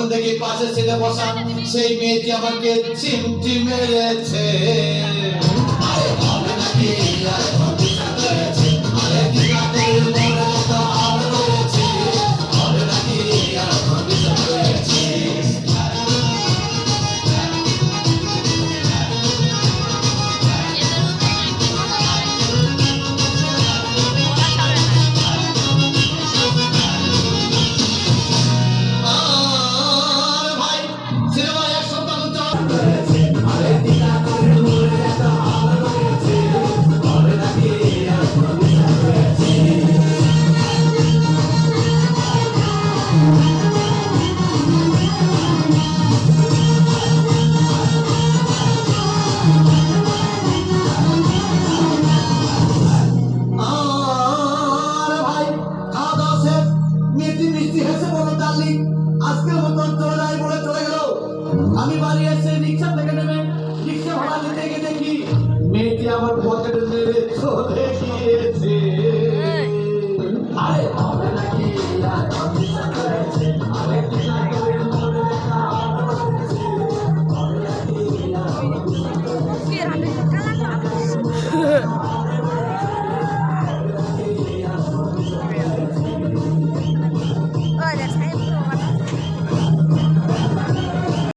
তখন দেখি পাশে ছেলে বসা সেই মেয়েটি আমাকে চিমটি মেরেছে। আজকে মতন চলে যায় বলে চলে গেল। আমি বাড়ি এসে রিক্সা থেকে নেমে রিক্সা ভাড়া দিতে গিয়ে দেখি, মেয়েটি আমার পকেটে মেরে চলে গিয়েছে। আরে